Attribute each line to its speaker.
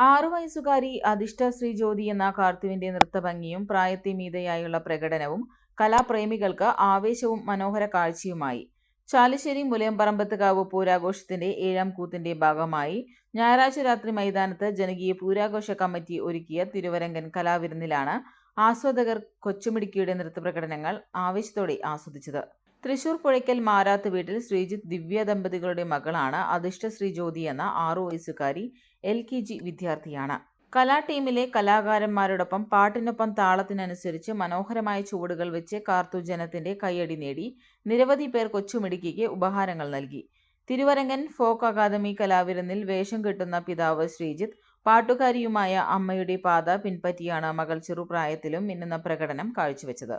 Speaker 1: ആറു വയസ്സുകാരി അധിഷ്ഠ ശ്രീ ജ്യോതി എന്ന കാർത്തുവിന്റെ നൃത്തഭംഗിയും പ്രായത്തെ മീതയായുള്ള പ്രകടനവും കലാപ്രേമികൾക്ക് ആവേശവും മനോഹര കാഴ്ചയുമായി. ചാലിശ്ശേരി മുലയമ്പറമ്പത്തുകാവ് പൂരാഘോഷത്തിന്റെ ഏഴാം കൂത്തിന്റെ ഭാഗമായി ഞായറാഴ്ച രാത്രി മൈതാനത്ത് ജനകീയ പൂരാഘോഷ കമ്മിറ്റി ഒരുക്കിയ തിരുവരങ്കൻ കലാവിരുന്നിലാണ് ആസ്വാദകർ കൊച്ചുമിടുക്കിയുടെ നൃത്തപ്രകടനങ്ങൾ ആവേശത്തോടെ ആസ്വദിച്ചത്. തൃശൂർ പുഴയ്ക്കൽ മാരാത്ത് വീട്ടിൽ ശ്രീജിത്ത് ദിവ്യ ദമ്പതികളുടെ മകളാണ് അധിഷ്ഠ ശ്രീ ജ്യോതി എന്ന ആറു വയസ്സുകാരി എൽ കെ ജി വിദ്യാർത്ഥിയാണ്. കലാ ടീമിലെ കലാകാരന്മാരോടൊപ്പം പാട്ടിനൊപ്പം താളത്തിനനുസരിച്ച് മനോഹരമായ ചുവടുകൾ വെച്ച് കാർത്തു ജനത്തിന്റെ കൈയടി നേടി നിരവധി പേർ കൊച്ചുമിടുക്കിക്ക് ഉപഹാരങ്ങൾ നൽകി. തിരുവരങ്ങൻ ഫോക്ക് അക്കാദമി കലാവിരുന്നിൽ വേഷം കെട്ടുന്ന പിതാവ് ശ്രീജിത്ത് പാട്ടുകാരിയുമായ അമ്മയുടെ പാത പിൻപറ്റിയാണ് മകൾ ചെറുപ്രായത്തിലും മിന്നുന്ന പ്രകടനം കാഴ്ചവെച്ചത്.